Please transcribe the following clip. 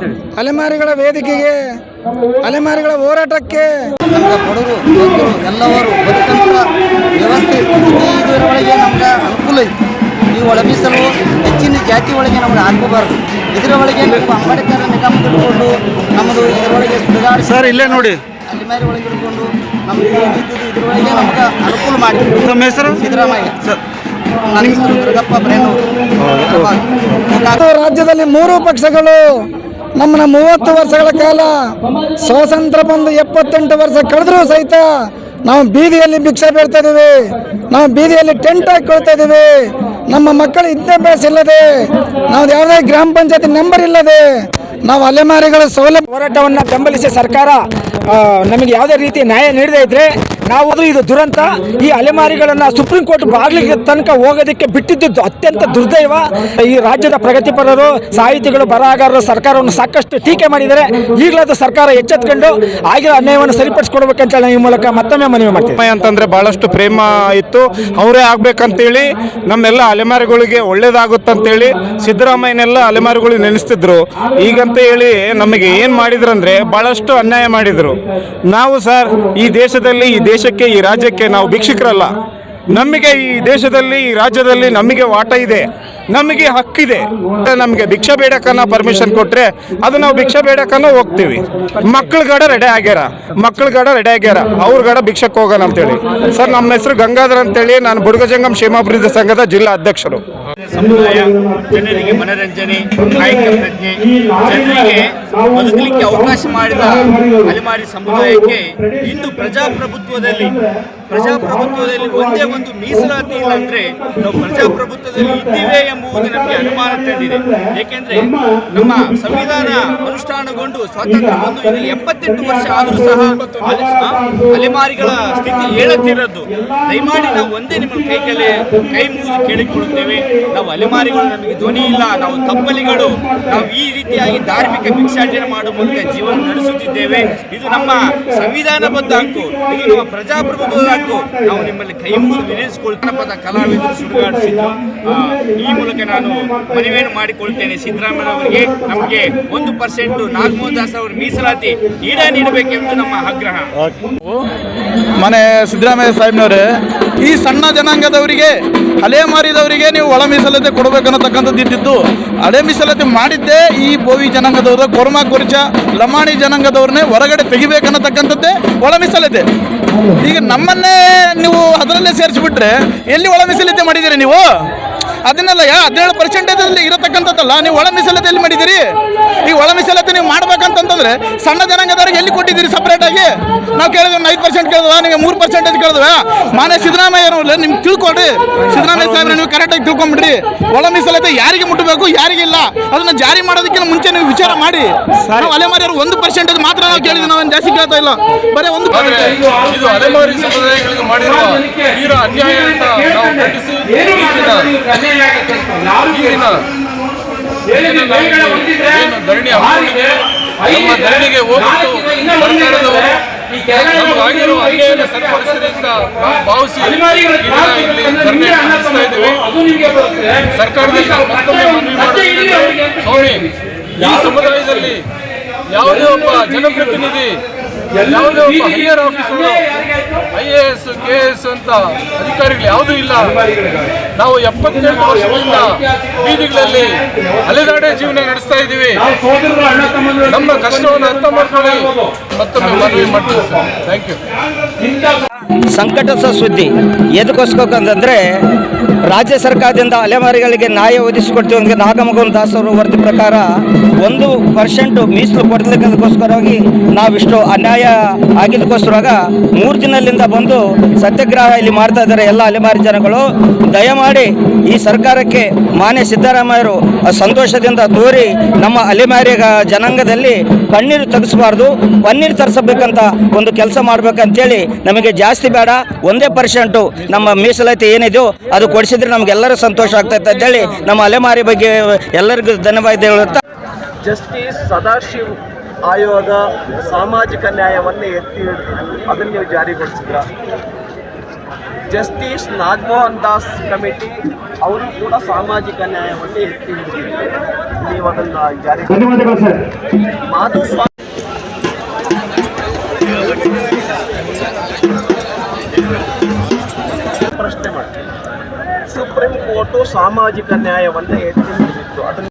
ಅಂತೇಳಿ. ಅಲೆಮಾರಿಗಳ ವೇದಿಕೆಗೆ ಅಲೆಮಾರಿಗಳ ಹೋರಾಟಕ್ಕೆ. ನಮ್ಗೆ ಬಡವರು ಎಲ್ಲವರು ಬದುಕಂತ ವ್ಯವಸ್ಥೆ ಇದರೊಳಗೆ ನಮ್ಗೆ ಅನುಕೂಲ ಐತಿ. ಈ ಒಳ ಮೀಸಲು ಹೆಚ್ಚಿನ ಜಾತಿ ಒಳಗೆ ನಮ್ಗೆ ಹಾಕೋಬಾರ್ದು ಇದರ ಒಳಗೆ ನಾವು ಅಂಬೇಡ್ಕರ್ ನಿಗಮ ಇಟ್ಕೊಂಡು ನಮ್ಮದು ಇದರೊಳಗೆ ಸುಡುಗಾಡು ಸರ್ ಇಲ್ಲೇ ನೋಡಿ. ಅಲೆಮಾರಿ ಒಳಗೆ ಇಟ್ಕೊಂಡು ನಮ್ಗೆ ಇದರೊಳಗೆ ನಮ್ಗೆ ಅನುಕೂಲ ಮಾಡಿ. ತಮ್ಮ ಹೆಸರು? ಸಿದ್ದರಾಮಯ್ಯ. ಸರ್. ರಾಜ್ಯದಲ್ಲಿ ಮೂರು ಪಕ್ಷಗಳು ನಮ್ಮನ್ನ ಮೂವತ್ತು ವರ್ಷಗಳ ಕಾಲ ಸ್ವಾತಂತ್ರ್ಯ ಬಂದು ಎಪ್ಪತ್ತೆಂಟು ವರ್ಷ ಕಳೆದ್ರೂ ಸಹಿತ ನಾವು ಬೀದಿಯಲ್ಲಿ ಭಿಕ್ಷೆ ಬೀಳ್ತಾ ಇದ್ದೀವಿ ನಾವು ಬೀದಿಯಲ್ಲಿ ಟೆಂಟ್ ಹಾಕೊಳ್ತಾ ಇದ್ದೀವಿ ನಮ್ಮ ಮಕ್ಕಳು ವಿದ್ಯಾಭ್ಯಾಸ ಇಲ್ಲದೆ ನಾವು ಯಾವುದೇ ಗ್ರಾಮ ಪಂಚಾಯತಿ ನಂಬರ್ ಇಲ್ಲದೆ ನಾವು ಅಲೆಮಾರಿಗಳ ಸೌಲಭ್ಯ ಹೋರಾಟವನ್ನು ಬೆಂಬಲಿಸಿ ಸರ್ಕಾರ ನಮಗೆ ಯಾವುದೇ ರೀತಿ ನ್ಯಾಯ ನೀಡದೇ ಇದ್ರೆ ನಾವು ಇದು ದುರಂತ, ಈ ಅಲೆಮಾರಿಗಳನ್ನ ಸುಪ್ರೀಂ ಕೋರ್ಟ್ ಬಾಗಿಲಿಗೆ ತನಕ ಹೋಗೋದಕ್ಕೆ ಬಿಟ್ಟಿದ್ದು ಅತ್ಯಂತ ದುರ್ದೈವ. ಈ ರಾಜ್ಯದ ಪ್ರಗತಿಪರರು ಸಾಹಿತಿಗಳು, ಬರಹಗಾರರು, ಸರ್ಕಾರವನ್ನು ಸಾಕಷ್ಟು ಟೀಕೆ ಮಾಡಿದರೆ ಈಗಲಾದ ಸರ್ಕಾರ ಎಚ್ಚೆತ್ಕೊಂಡು ಆಗಿರೋ ಅನ್ಯಾಯವನ್ನು ಸರಿಪಡಿಸ್ಕೊಡ್ಬೇಕಂತ ಈ ಮೂಲಕ ಮತ್ತೊಮ್ಮೆ ಮನವಿ ಮಾಡ್ತೀವಿ. ಅಂತಂದ್ರೆ ಬಹಳಷ್ಟು ಪ್ರೇಮ ಇತ್ತು. ಅವರೇ ಆಗ್ಬೇಕಂತೇಳಿ ನಮ್ಮೆಲ್ಲ ಅಲೆಮಾರಿಗಳಿಗೆ ಒಳ್ಳೇದಾಗುತ್ತಂತೇಳಿ ಸಿದ್ದರಾಮಯ್ಯನೆಲ್ಲ ಅಲೆಮಾರಿಗಳು ನೆನೆಸ್ತಿದ್ರು. ಈಗಂತ ಹೇಳಿ ನಮಗೆ ಏನು ಮಾಡಿದ್ರಂದ್ರೆ ಬಹಳಷ್ಟು ಅನ್ಯಾಯ ಮಾಡಿದ್ರು. ನಾವು ಸರ್, ಈ ದೇಶದಲ್ಲಿ ಈ ದೇಶಕ್ಕೆ, ಈ ರಾಜ್ಯಕ್ಕೆ ನಾವು ಭಿಕ್ಷುಕರಲ್ಲ. ನಮಗೆ ಈ ದೇಶದಲ್ಲಿ, ಈ ರಾಜ್ಯದಲ್ಲಿ ನಮಗೆ ವಾಟ ಇದೆ, ನಮಗೆ ಹಕ್ಕಿದೆ ನಮಗೆ ಭಿಕ್ಷೆ ಬೇಡಕ್ಕನ್ನ ಪರ್ಮಿಷನ್ ಕೊಟ್ರೆ, ಅದು ನಾವು ಭಿಕ್ಷೆ ಬೇಡಕ್ಕನ್ನ ಹೋಗ್ತೀವಿ. ಮಕ್ಕಳುಗಡ ರೆಡಿ ಆಗ್ಯಾರ ಮಕ್ಕಳುಗಡ ರೆಡಿ ಆಗ್ಯಾರ, ಅವ್ರ ಗಡ ಭಿಕ್ಷಕ್ಕೆ ಹೋಗೋಣ ಅಂತೇಳಿ. ಸರ್, ನಮ್ಮ ಹೆಸರು ಗಂಗಾಧರ್ ಅಂತೇಳಿ, ನಾನು ಬುಡುಗಜಂಗಮ್ ಕ್ಷೇಮಾಭಿವೃದ್ಧಿ ಸಂಘದ ಜಿಲ್ಲಾ ಅಧ್ಯಕ್ಷರು. ಸಮುದಾಯ, ಜನರಿಗೆ ಮನರಂಜನೆ, ಕಾಯಕ ಪ್ರಜ್ಞೆ, ಜನರಿಗೆ ಬದುಕಲಿಕ್ಕೆ ಅವಕಾಶ ಮಾಡಿದ ಅಲೆಮಾರಿ ಸಮುದಾಯಕ್ಕೆ ಇಂದು ಪ್ರಜಾಪ್ರಭುತ್ವದಲ್ಲಿ ಪ್ರಜಾಪ್ರಭುತ್ವದಲ್ಲಿ ಒಂದೇ ಒಂದು ಮೀಸಲಾತಿ ಇಲ್ಲ ಅಂದ್ರೆ ನಾವು ಪ್ರಜಾಪ್ರಭುತ್ವದಲ್ಲಿ ಇದ್ದೀವೆ ಎಂಬುದು ನಮಗೆ ಅನುಮಾನ ತಂದಿದೆ. ಏಕೆಂದ್ರೆ ನಮ್ಮ ಸಂವಿಧಾನ ಅನುಷ್ಠಾನಗೊಂಡು ಸ್ವಾತಂತ್ರ್ಯ ಬಂದು ಇದು ಎಪ್ಪತ್ತೆಂಟು ವರ್ಷ ಆದರೂ ಸಹ ಅಲೆಮಾರಿಗಳ ಸ್ಥಿತಿ ಹೇಳುತ್ತಿರೋದು ದಯಮಾಡಿ ನಾವು ಒಂದೇ ನಿಮ್ಮ ಕೈ ಕೈ ಮುಗಿದು ಕೇಳಿಕೊಳ್ಳುತ್ತೇವೆ. ನಾವು ಅಲೆಮಾರಿಗಳು, ನಮಗೆ ಧ್ವನಿ ಇಲ್ಲ, ನಾವು ತಪ್ಪಲಿಗಳು, ನಾವು ಈ ರೀತಿಯಾಗಿ ಧಾರ್ಮಿಕ ಭಿಕ್ಷಾಟನೆ ಮಾಡುವ ಮೂಲಕ ಜೀವನ ನಡೆಸುತ್ತಿದ್ದೇವೆ. ಇದು ನಮ್ಮ ಸಂವಿಧಾನಬದ್ಧ ಹಕ್ಕು, ಇದು ನಮ್ಮ ಪ್ರಜಾಪ್ರಭುತ್ವದ ಹಕ್ಕು. ನಾವು ನಿಮ್ಮಲ್ಲಿ ಕೈ ಮುಗಿದು ವಿನಿಯೋಗಿಸಿಕೊಳ್ತಾನೆ ಪದ ಕಲಾವಿದರು ಸುಡುಗಾಡಿಸಿದ್ದು ಈ ಮೂಲಕ ನಾನು ಮನವಿಯನ್ನು ಮಾಡಿಕೊಳ್ತೇನೆ. ಸಿದ್ದರಾಮಯ್ಯ ಅವರಿಗೆ ನಮಗೆ ಒಂದು ಪರ್ಸೆಂಟ್ ನಾಗಮೋಹನ್ ದಾಸ್ ಅವರ ಮೀಸಲಾತಿ ಈಡ ನೀಡಬೇಕೆಂದು ನಮ್ಮ ಆಗ್ರಹ. ಮನೆ ಸಿದ್ದರಾಮಯ್ಯ ಸಾಹೇಬ್ನವರೇ, ಈ ಸಣ್ಣ ಜನಾಂಗದವರಿಗೆ, ಅಲೆಮಾರಿದವರಿಗೆ ನೀವು ಒಳ ಮೀಸಲಾತಿ ಕೊಡಬೇಕನ್ನತಕ್ಕಂಥದ್ದು ಇದ್ದಿದ್ದು. ಹಳೆ ಮೀಸಲಾತಿ ಮಾಡಿದ್ದೇ ಈ ಬೋವಿ ಜನಾಂಗದವರು, ಕೊರ್ಮಾ ಕುರಿಚ, ಲಮಾಣಿ ಜನಾಂಗದವ್ರನ್ನೇ ಹೊರಗಡೆ ತೆಗಿಬೇಕನ್ನತಕ್ಕಂಥದ್ದೇ ಒಳ ಮೀಸಲಾತಿ. ಈಗ ನಮ್ಮನ್ನೇ ನೀವು ಅದರಲ್ಲೇ ಸೇರಿಸಿಬಿಟ್ರೆ ಎಲ್ಲಿ ಒಳ ಮೀಸಲಾತಿ ಮಾಡಿದ್ದೀರಿ ನೀವು? ಅದನ್ನೆಲ್ಲ ಯಾ ಹದಿನೇಳು ಪರ್ಸೆಂಟೇಜಲ್ಲಿ ಇರತಕ್ಕಂಥದ್ದಲ್ಲ, ನೀವು ಒಳ ಮೀಸಲಾತಿ ಎಲ್ಲಿ ಮಾಡಿದ್ದೀರಿ? ಈ ಒಳ ಮೀಸಲಾತಿ ನೀವು ಮಾಡ್ಬೇಕಂತಂದ್ರೆ ಸಣ್ಣ ಜನಾಂಗದವ್ರಿಗೆ ಎಲ್ಲಿ ಕೊಟ್ಟಿದ್ದೀರಿ ಸಪ್ರೇಟ್ ಆಗಿ? ನಾವು ಕೇಳಿದ್ವಿ ಒಂದು ಐದು ಪರ್ಸೆಂಟ್ ಕೇಳಿದ್ವಾ? ನಿಮಗೆ ಮೂರು ಪರ್ಸೆಂಟೇಜ್ ಕೇಳಿದ್ವ? ಮಾನ್ಯ ಸಿದ್ದರಾಮಯ್ಯ ನಿಮ್ಗೆ ತಿಳ್ಕೊಡ್ರಿ ಸಿದ್ದರಾಮಯ್ಯ ಸಾಹೇಬ್ರೆ ನೀವು ಕರೆಕ್ಟಾಗಿ ತಿಳ್ಕೊಂಬಿಡ್ರಿ ಒಳ ಮೀಸಲಾತಿ ಯಾರಿಗೆ ಮುಟ್ಟಬೇಕು ಯಾರಿಗಿಲ್ಲ ಅದನ್ನ ಜಾರಿ ಮಾಡೋದಕ್ಕಿಂತ ಮುಂಚೆ ನೀವು ವಿಚಾರ ಮಾಡಿ. ನಾವು ಅಲೆಮಾರಿಯವರು ಒಂದು ಪರ್ಸೆಂಟೇಜ್ ಮಾತ್ರ ನಾವು ಕೇಳಿದ್ವಿ ನಾವು ಜಾಸ್ತಿ ಕೇಳ್ತಾ ಇಲ್ಲ. ಬರೀ ಒಂದು ಇದು ಅಲೆಮಾರಿ ಸಮುದಾಯಗಳಿಗೆ ಮಾಡಿರುವ ತೀರ ಅನ್ಯಾಯ ಅಂತ ನಾವು ಖಂಡಿಸಿ ಈಗಿನ ಈಗಿನ ಏನು ಧರಣಿ ಹಮ್ಮಿಕೊಂಡಿದೆ ನಮ್ಮ ಧರಣಿಗೆ ಹೋಗ್ಬಿಟ್ಟು ಸರ್ಕಾರದವರು ನಮಗಾಗಿರೋ ಅನ್ಯಾಯನ ಸರಿಪಡಿಸಿದೆ ಅಂತ ನಾವು ಭಾವಿಸಿ ಇಲ್ಲಿ ಧರಣಿ ನಡೆಸ್ತಾ ಇದ್ದೀವಿ. ಸರ್ಕಾರದಲ್ಲಿ ನಾವು ಮತ್ತೊಮ್ಮೆ ಮನವಿ ಮಾಡೋದೇನೆಂದ್ರೆ, ಸ್ವಾಮಿ ಈ ಸಮುದಾಯದಲ್ಲಿ ಯಾವುದೇ ಒಬ್ಬ ಜನಪ್ರತಿನಿಧಿ ಯಾವುದೇ ಒಬ್ಬ higher officer I A S K A ಅಂತ ಅಧಿಕಾರಿಗಳು ಯಾವುದೂ ಇಲ್ಲ. ನಾವು ಎಪ್ಪತ್ತೆಂಟು ವರ್ಷದಿಂದ ಬೀದಿಗಳಲ್ಲಿ ಅಲೆದಾಡೆ ಜೀವನ ನಡೆಸ್ತಾ ಇದ್ದೀವಿ. ನಮ್ಮ ಕಷ್ಟವನ್ನು ಅರ್ಥ ಮಾಡ್ಕೊಳ್ಳಿ. ಮತ್ತೊಮ್ಮೆ ಮನವಿ ಮಾಡ್ತೀವಿ ಸರ್. ಥ್ಯಾಂಕ್ ಯು ಸಂಕಟದ ಸುದ್ದಿ. ಎದಕ್ಕೋಸ್ಕರ ಅಂತಂದ್ರೆ ರಾಜ್ಯ ಸರ್ಕಾರದಿಂದ ಅಲೆಮಾರಿಗಳಿಗೆ ನ್ಯಾಯ ಒದಗಿಸಿಕೊಡ್ತೀವಿ ಅಂತ ನಾಗಮಗನ್ ದಾಸ್ ಅವರ ವರದಿ ಪ್ರಕಾರ ಒಂದು ಪರ್ಸೆಂಟು ಮೀಸಲು ಕೊಡ್ಲಿಕ್ಕೋಸ್ಕರವಾಗಿ ನಾವಿಷ್ಟು ಅನ್ಯಾಯ ಆಗಿದ್ದಕ್ಕೋಸ್ಕರವಾಗ ಮೂರು ದಿನದಿಂದ ಬಂದು ಸತ್ಯಾಗ್ರಹ ಇಲ್ಲಿ ಮಾಡ್ತಾ ಇದ್ದಾರೆ ಎಲ್ಲ ಅಲೆಮಾರಿ ಜನಗಳು. ದಯಮಾಡಿ ಈ ಸರ್ಕಾರಕ್ಕೆ ಮಾನ್ಯ ಸಿದ್ದರಾಮಯ್ಯರು ಸಂತೋಷದಿಂದ ತೋರಿ ನಮ್ಮ ಅಲೆಮಾರಿ ಜನಾಂಗದಲ್ಲಿ ಕಣ್ಣೀರು ತರಿಸಬಾರ್ದು ಪನ್ನೀರು ತರಿಸಬೇಕಂತ ಒಂದು ಕೆಲಸ ಮಾಡ್ಬೇಕಂತೇಳಿ ನಮಗೆ ಜಾಸ್ತಿ ಬೇಡ. ಒಂದೇ ಪರ್ಸೆಂಟು ನಮ್ಮ ಮೀಸಲಾತಿ ಏನಿದೆಯೋ ಅದು ಕೊಡಿಸಿದ್ರೆ ನಮಗೆಲ್ಲರೂ ಸಂತೋಷ ಆಗ್ತೈತೆ ಅಂತೇಳಿ ನಮ್ಮ ಅಲೆಮಾರಿ ಬಗ್ಗೆ ಎಲ್ಲರಿಗೂ ಧನ್ಯವಾದ ಹೇಳುತ್ತಾ. ಜಸ್ಟಿಸ್ ಸದಾಶಿವ್ ಆಯೋಗ ಸಾಮಾಜಿಕ ನ್ಯಾಯವನ್ನು ಎತ್ತಿ ಅದನ್ನು ನೀವು ಜಾರಿಗೊಳಿಸಿದ್ರ? ಜಸ್ಟಿಸ್ ನಾಗಮೋಹನ್ ದಾಸ್ ಕಮಿಟಿ ಅವರು ಕೂಡ ಸಾಮಾಜಿಕ ನ್ಯಾಯವನ್ನು ಎತ್ತಿ ಹಿಡಿದಿದ್ದಾರೆ. ನೀವು ಅದನ್ನ ಜಾರಿ ಧನ್ಯವಾದಗಳು ಸರ್. ಮಾಧುಸ್ವಾಮಿ ಪ್ರಶ್ನೆ ಮಾಡಿ. ಸುಪ್ರೀಂ ಕೋರ್ಟು ಸಾಮಾಜಿಕ ನ್ಯಾಯವನ್ನು ಎತ್ತಿ ಹಿಡಿದಿತ್ತು. ಅದನ್ನ